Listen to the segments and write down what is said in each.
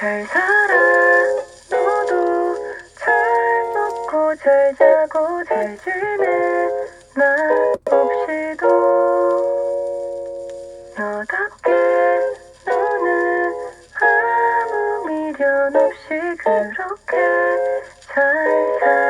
잘 살아. 너도 잘 먹고 잘 자고 잘 지내. 나 없이도 너답게 너는 아무 미련 없이 그렇게 잘 살아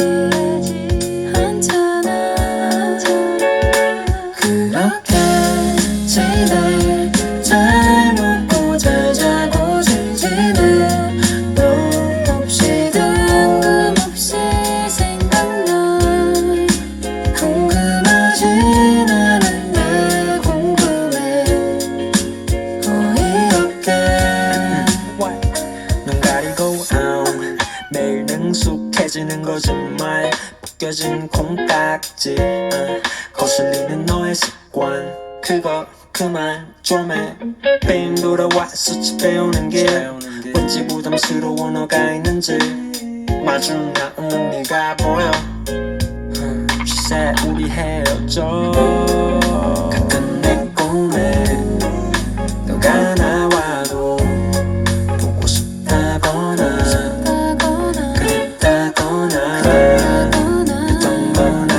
매일 능숙해지는 거짓말 벗겨진 콩깍지. 어, 거슬리는 너의 습관. 그거 그만 좀해. 빙 돌아와서 집에 오는 길. 왠지 부담스러워 너가 있는지. 마중 나오는 네가 보여. She said 우리 헤어져 Oh.